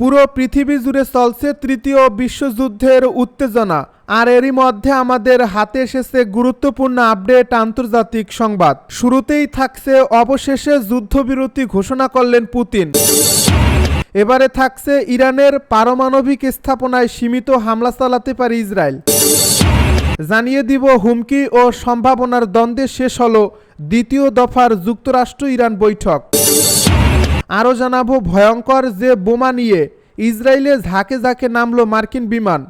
পুরো পৃথিবী জুড়ে চলছে তৃতীয় বিশ্বযুদ্ধের উত্তেজনা। আর এরই মধ্যে আমাদের হাতে এসেছে গুরুত্বপূর্ণ আপডেট আন্তর্জাতিক সংবাদ। শুরুতেই থাকছে অবশেষে যুদ্ধবিরতি ঘোষণা করলেন পুতিন। এবারে থাকছে ইরানের পারমাণবিক স্থাপনায় সীমিত হামলা চালাতে পারে ইসরায়েল। জানিয়ে দিব হুমকি ও সম্ভাবনার দ্বন্দ্বে শেষ হলো দ্বিতীয় দফার যুক্তরাষ্ট্র ইরান বৈঠক। আরও জানাব ভয়ঙ্কর যে বোমা নিয়ে ইসরায়েলে ঝাঁকে ঝাঁকে নামলো মার্কিন বিমান।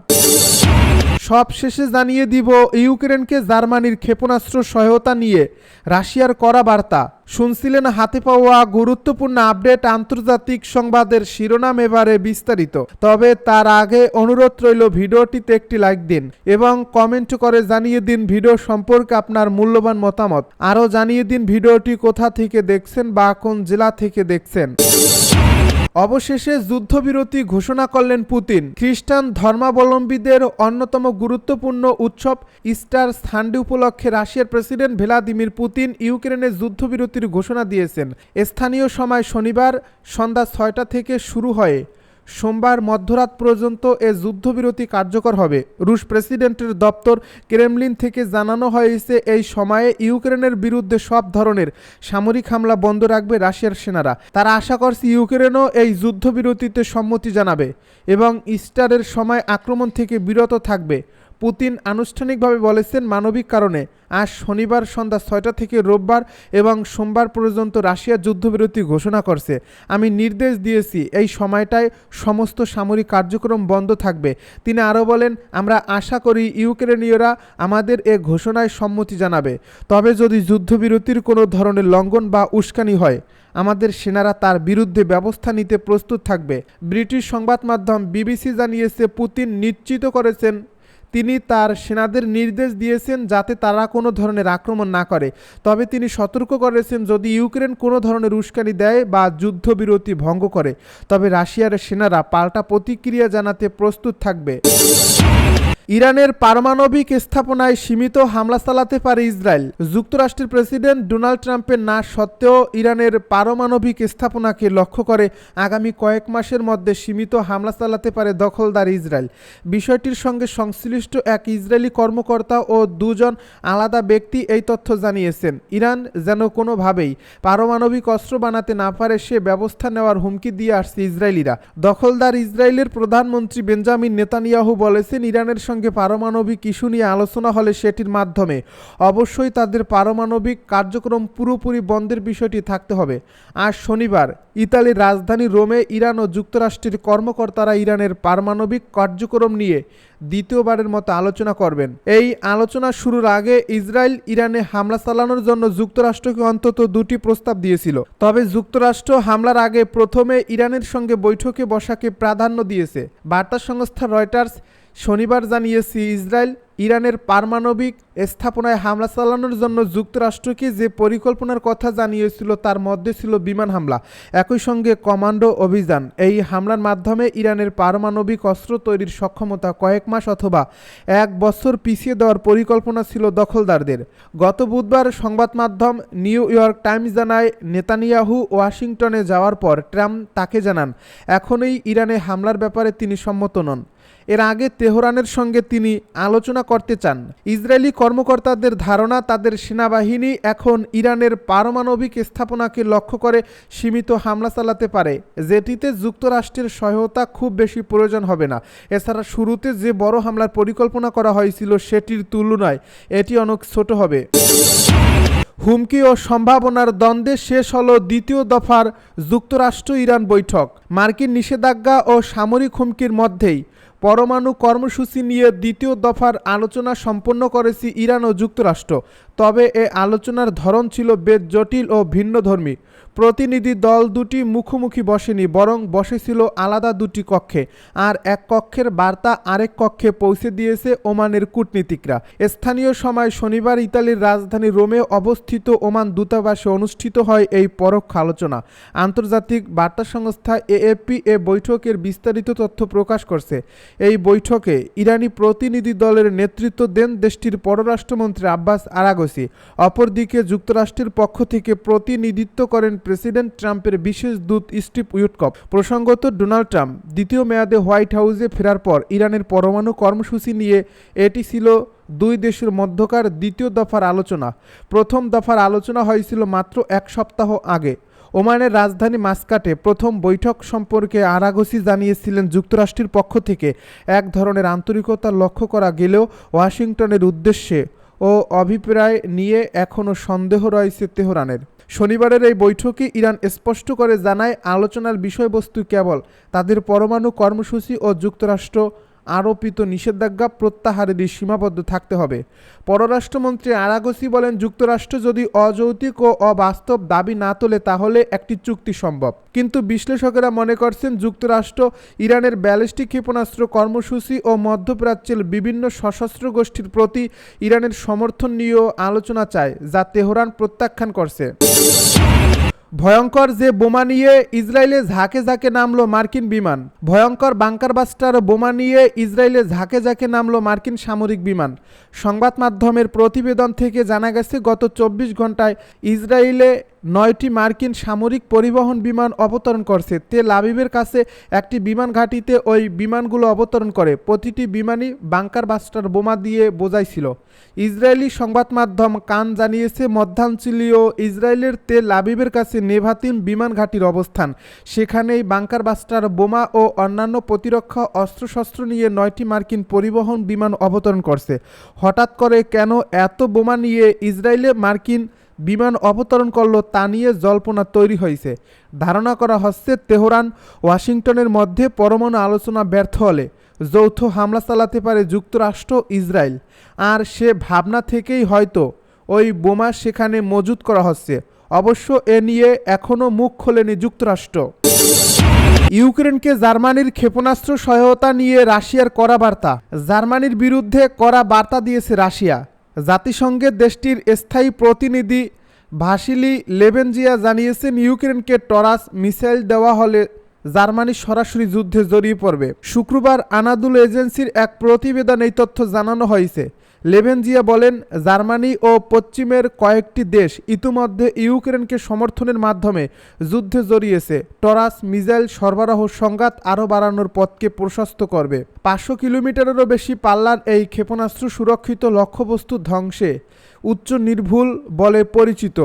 সব শেষে জানিয়ে দিব, ইউক্রেনকে জার্মানির ক্ষেপণাস্ত্র সহায়তা নিয়ে রাশিয়ার করা বার্তা। শুনছিলেন হাতে পাওয়া গুরুত্বপূর্ণ আপডেট আন্তর্জাতিক সংবাদের শিরোনাম এবারে বিস্তারিত। তবে তার আগে অনুরোধ রইল ভিডিওটিতে একটি লাইক দিন এবং কমেন্ট করে জানিয়ে দিন ভিডিও সম্পর্কে আপনার মূল্যবান মতামত। আরও জানিয়ে দিন ভিডিওটি কোথা থেকে দেখছেন বা কোন জেলা থেকে দেখছেন। অবশেষে যুদ্ধবিরতি ঘোষণা করলেন পুতিন। খ্রিস্টান ধর্মাবলম্বীদের অন্যতম গুরুত্বপূর্ণ উৎসব ইস্টার সানডে উপলক্ষে রাশিয়ার প্রেসিডেন্ট ভ্লাদিমির পুতিন ইউক্রেনে যুদ্ধবিরতির ঘোষণা দিয়েছেন। স্থানীয় সময় শনিবার সন্ধ্যা ছয়টা থেকে শুরু হয়ে। সোমবার মধ্যরাত পর্যন্ত এ যুদ্ধবিরতি কার্যকর হবে। রুশ প্রেসিডেন্টের দপ্তর ক্রেমলিন থেকে জানানো হয়েছে, এই সময়ে ইউক্রেনের বিরুদ্ধে সব ধরনের সামরিক হামলা বন্ধ রাখবে রাশিয়ার সেনারা। তারা আশা করছে ইউক্রেনও এই যুদ্ধবিরতিতে সম্মতি জানাবে এবং ইস্টারের সময় আক্রমণ থেকে বিরত থাকবে। পুতিন আনুষ্ঠানিকভাবে বলেছেন মানবিক কারণে। আজ শনিবার সন্ধ্যা ছয়টা থেকে রোববার এবং সোমবার পর্যন্ত রাশিয়া যুদ্ধবিরতি ঘোষণা করছে। আমি নির্দেশ দিয়েছি, এই সময়টায় সমস্ত সামরিক কার্যক্রম বন্ধ থাকবে। তিনি আরও বলেন, আমরা আশা করি ইউক্রেনীয়রা আমাদের এ ঘোষণায় সম্মতি জানাবে। তবে যদি যুদ্ধবিরতির কোনো ধরনের লঙ্ঘন বা উস্কানি হয়, আমাদের সেনারা তার বিরুদ্ধে ব্যবস্থা নিতে প্রস্তুত থাকবে। ব্রিটিশ সংবাদ মাধ্যম বিবিসি জানিয়েছে, পুতিন নিশ্চিত করেছেন তিনি তার সেনাদের নির্দেশ দিয়েছেন যাতে তারা কোনো ধরনের আক্রমণ না করে। তবে তিনি সতর্ক করেছেন যদি ইউক্রেন কোনো ধরনের উস্কানি দেয় বা যুদ্ধবিরতি ভঙ্গ করে, তবে রাশিয়ার সেনারা পাল্টা প্রতিক্রিয়া জানাতে প্রস্তুত থাকবে। ইরানের পারমাণবিক স্থাপনায় সীমিত হামলা চালাতে পারে ইসরায়েল। যুক্তরাষ্ট্রের প্রেসিডেন্ট ডোনাল্ড ট্রাম্পের না সত্ত্বেও ইরানের পারমাণবিক স্থাপনাকে লক্ষ্য করে আগামী কয়েক মাসের মধ্যে সীমিত হামলা চালাতে পারে দখলদার ইসরায়েল। বিষয়টির সঙ্গে সংশ্লিষ্ট এক ইসরায়েলি কর্মকর্তা ও দুজন আলাদা ব্যক্তি এই তথ্য জানিয়েছেন। ইরান যেন কোনোভাবেই পারমাণবিক অস্ত্র বানাতে না পারে সে ব্যবস্থা নেওয়ার হুমকি দিয়ে আসছে ইসরায়েলিরা। দখলদার ইসরায়েলের প্রধানমন্ত্রী বেঞ্জামিন নেতানিয়াহু বলেছেন, ইরানের সঙ্গে পারমাণবিক ইস্যু নিয়ে আলোচনা হলে সেটির মাধ্যমে অবশ্যই তাদের পারমাণবিক কার্যক্রম পুরোপুরি বন্ধের বিষয়টি থাকতে হবে। আজ শনিবার, ইতালির রাজধানী রোমে ইরান ও যুক্তরাষ্ট্রের কর্মকর্তারা ইরানের পারমাণবিক কার্যক্রম নিয়ে দ্বিতীয়বারের মতো আলোচনা করবেন। এই আলোচনা শুরুর আগে ইসরায়েল ইরানে হামলা চালানোর জন্য যুক্তরাষ্ট্রকে অন্তত দুটি প্রস্তাব দিয়েছিল। তবে যুক্তরাষ্ট্র হামলার আগে প্রথমে ইরানের সঙ্গে বৈঠকে বসাকে প্রাধান্য দিয়েছে। বার্তা সংস্থা রয়টার্স শনিবার জানিয়েছে, ইসরায়েল ইরানের পারমাণবিক স্থাপনায় হামলা চালানোর জন্য যুক্তরাষ্ট্রকে যে পরিকল্পনার কথা জানিয়েছিল, তার মধ্যে ছিল বিমান হামলা। একই সঙ্গে কমান্ডো অভিযান। এই হামলার মাধ্যমে ইরানের পারমাণবিক অস্ত্র তৈরির সক্ষমতা কয়েক মাস অথবা এক বছর পিছিয়ে দেওয়ার পরিকল্পনা ছিল দখলদারদের। গত বুধবার সংবাদ মাধ্যম নিউ ইয়র্ক টাইমস জানায়, নেতানিয়াহু ওয়াশিংটনে যাওয়ার পর ট্রাম্প তাকে জানান, এখনই ইরানে হামলার ব্যাপারে তিনি সম্মত নন। এর আগে তেহরানের সঙ্গে তিনি আলোচনা করতে চান। ইসরায়েলি কর্মকর্তাদের ধারণা, তাদের সেনাবাহিনী এখন ইরানের পারমাণবিক স্থাপনাকে লক্ষ্য করে সীমিত হামলা চালাতে পারে, যেটিতে যুক্তরাষ্ট্রের সহায়তা খুব বেশি প্রয়োজন হবে না। এছাড়া শুরুতে যে বড় হামলার পরিকল্পনা করা হয়েছিল সেটির তুলনায় এটি অনেক ছোট হবে। হুমকি ও সম্ভাবনার দ্বন্দ্বে শেষ হল দ্বিতীয় দফার যুক্তরাষ্ট্র ইরান বৈঠক। মার্কিন নিষেধাজ্ঞা ও সামরিক হুমকির মধ্যেই পরমাণু কর্মসূচি নিয়ে দ্বিতীয় দফার আলোচনা সম্পন্ন করেছে ইরান ও যুক্তরাষ্ট্র। তবে এ আলোচনার ধরন ছিল বেশ জটিল ও ভিন্নধর্মী। প্রতিনিধি দল দুটি মুখোমুখি বসেনি, বরং বসেছিল আলাদা দুটি কক্ষে। আর এক কক্ষের বার্তা আরেক কক্ষে পৌঁছে দিয়েছে ওমানের কূটনীতিকরা। স্থানীয় সময় শনিবার ইতালির রাজধানী রোমে অবস্থিত ওমান দূতাবাসে অনুষ্ঠিত হয় এই পরোক্ষ আলোচনা। আন্তর্জাতিক বার্তা সংস্থা এএপি এ বৈঠকের বিস্তারিত তথ্য প্রকাশ করছে। এই বৈঠকে ইরানি প্রতিনিধি দলের নেতৃত্ব দেন দেশটির পররাষ্ট্রমন্ত্রী আব্বাস আরাগসি। অপরদিকে যুক্তরাষ্ট্রের পক্ষ থেকে প্রতিনিধিত্ব করেন প্রেসিডেন্ট ট্রাম্পের বিশেষ দূত স্টিভ উইটকপ। প্রসঙ্গত, ডোনাল্ড ট্রাম্প দ্বিতীয় মেয়াদে হোয়াইট হাউসে ফেরার পর ইরানের পরমাণু কর্মসূচি নিয়ে এটি ছিল দুই দেশের মধ্যকার দ্বিতীয় দফার আলোচনা। প্রথম দফার আলোচনা হয়েছিল মাত্র এক সপ্তাহ আগে। ওমানের রাজধানী মাস্কাটে প্রথম বৈঠক সম্পর্কে আরাগসি জানিয়েছিলেন যুক্তরাষ্ট্রের পক্ষ থেকে। এক ধরনের আন্তরিকতা লক্ষ্য করা গেলেও ওয়াশিংটনের উদ্দেশ্যে ও অভিপ্রায় নিয়ে এখনও সন্দেহ রয়েছে তেহরানের। শনিবারের এই বৈঠকে ইরান স্পষ্ট করে জানায় আলোচনার বিষয়বস্তু কেবল তাদের পরমাণু কর্মসূচি ও যুক্তরাষ্ট্র আরোপিত নিষেধাজ্ঞা প্রত্যাহারেরই সীমাবদ্ধ থাকতে হবে। পররাষ্ট্রমন্ত্রী আরাগসি বলেন, যুক্তরাষ্ট্র যদি অযৌক্তিক ও অবাস্তব দাবি না তোলে, তাহলে একটি চুক্তি সম্ভব। কিন্তু বিশ্লেষকেরা মনে করছেন, যুক্তরাষ্ট্র, ইরানের ব্যালিস্টিক ক্ষেপণাস্ত্র কর্মসূচি ও মধ্যপ্রাচ্যের বিভিন্ন সশস্ত্র গোষ্ঠীর প্রতি ইরানের সমর্থন নিয়েও আলোচনা চায়, যা তেহরান প্রত্যাখ্যান করছে। ভয়ঙ্কর যে বোমা নিয়ে ইসরায়েলে ঝাঁকে ঝাঁকে নামলো মার্কিন বিমান। ভয়ঙ্কর বাংকার বাস্টার বোমা নিয়ে ইসরায়েলে ঝাঁকে ঝাঁকে নামলো মার্কিন সামরিক বিমান। সংবাদ মাধ্যমের প্রতিবেদন থেকে জানা গেছে, গত চব্বিশ ঘন্টায় ইসরায়েলে নয়টি মার্কিন সামরিক পরিবহন বিমান অবতরণ করছে। তেল আবিবের কাছে একটি বিমান ঘাঁটিতে ওই বিমানগুলো অবতরণ করে। প্রতিটি বিমানই বাংকার বাস্টার বোমা দিয়ে বোঝাইছিল। ইসরায়েলি সংবাদ মাধ্যম কান জানিয়েছে, মধ্যাঞ্চলীয় ইসরায়েলের তেল আবিবের কাছে নেভাতিম বিমান ঘাঁটির অবস্থান। সেখানেই বাংকার বাস্টার বোমা ও অন্যান্য প্রতিরক্ষা অস্ত্রশস্ত্র নিয়ে নয়টি মার্কিন পরিবহন বিমান অবতরণ করছে। হঠাৎ করে কেন এত বোমা নিয়ে ইসরায়েলে মার্কিন বিমান অবতরণ করল তা নিয়ে জল্পনা তৈরি হয়েছে। ধারণা করা হচ্ছে তেহরান, ওয়াশিংটনের মধ্যে পরমাণু আলোচনা ব্যর্থ হলে যৌথ হামলা চালাতে পারে যুক্তরাষ্ট্র, ইসরায়েল। আর সে ভাবনা থেকেই হয়তো ওই বোমা সেখানে মজুত করা হচ্ছে। অবশ্য এ নিয়ে এখনও মুখ খোলেনি যুক্তরাষ্ট্র। ইউক্রেনকে জার্মানির ক্ষেপণাস্ত্র সহায়তা নিয়ে রাশিয়ার কড়া বার্তা। জার্মানির বিরুদ্ধে কড়া বার্তা দিয়েছে রাশিয়া। জাতিসংঘের দেশটির স্থায়ী প্রতিনিধি ভাসিলি লেবেনজিয়া জানিয়েছেন, ইউক্রেনকে টরাস মিসাইল দেওয়া হলে জার্মানি সরাসরি যুদ্ধে জড়িয়ে পড়বে। শুক্রবার আনাদুল এজেন্সির এক প্রতিবেদন এই তথ্য জানানো হয়েছে। লেভেনজিয়া বলেন, জার্মানি ও পশ্চিমের কয়েকটি দেশ ইতিমধ্যে ইউক্রেনকে সমর্থনের মাধ্যমে যুদ্ধে জড়িয়েছে। টরাস মিজাইল সরবরাহ সংঘাত আরও বাড়ানোর পথকে প্রশস্ত করবে। পাঁচশো কিলোমিটারেরও বেশি পাল্লার এই ক্ষেপণাস্ত্র সুরক্ষিত লক্ষ্যবস্তু ধ্বংসে। উচ্চ নির্ভুল বলে পরিচিত।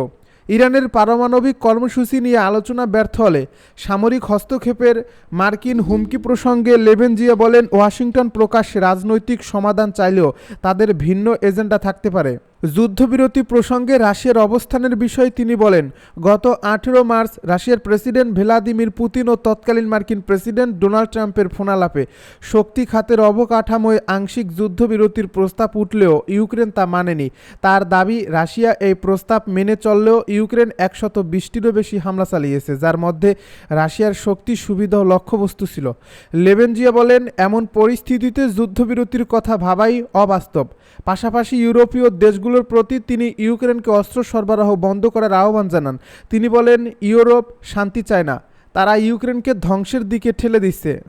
ইরানের পারমাণবিক কর্মসূচি নিয়ে আলোচনা ব্যর্থ হলে সামরিক হস্তক্ষেপের মার্কিন হুমকি প্রসঙ্গে লেভেনজিয়া বলেন, ওয়াশিংটন প্রকাশ্যে রাজনৈতিক সমাধান চাইলেও তাদের ভিন্ন এজেন্ডা থাকতে পারে। যুদ্ধবিরতি প্রসঙ্গে রাশিয়ার অবস্থানের বিষয়ে তিনি বলেন, গত আঠেরো মার্চ রাশিয়ার প্রেসিডেন্ট ভ্লাদিমির পুতিন ও তৎকালীন মার্কিন প্রেসিডেন্ট ডোনাল্ড ট্রাম্পের ফোনালাপে শক্তি খাতের অবকাঠামোয় আংশিক যুদ্ধবিরতির প্রস্তাব উঠলেও ইউক্রেন তা মানেনি। তার দাবি, রাশিয়া এই প্রস্তাব মেনে চললেও ইউক্রেন একশত বিশটিরও বেশি হামলা চালিয়েছে, যার মধ্যে রাশিয়ার শক্তি সুবিধা ও লক্ষ্যবস্তু ছিল। লেবেনজিয়া বলেন, এমন পরিস্থিতিতে যুদ্ধবিরতির কথা ভাবাই অবাস্তব। পাশাপাশি ইউরোপীয় দেশগুলোর প্রতি তিনি ইউক্রেনকে অস্ত্র সরবরাহ বন্ধ করার আহ্বান জানান। তিনি বলেন, ইউরোপ শান্তি চায় না। তারা ইউক্রেনকে ধ্বংসের দিকে ঠেলে দিচ্ছে।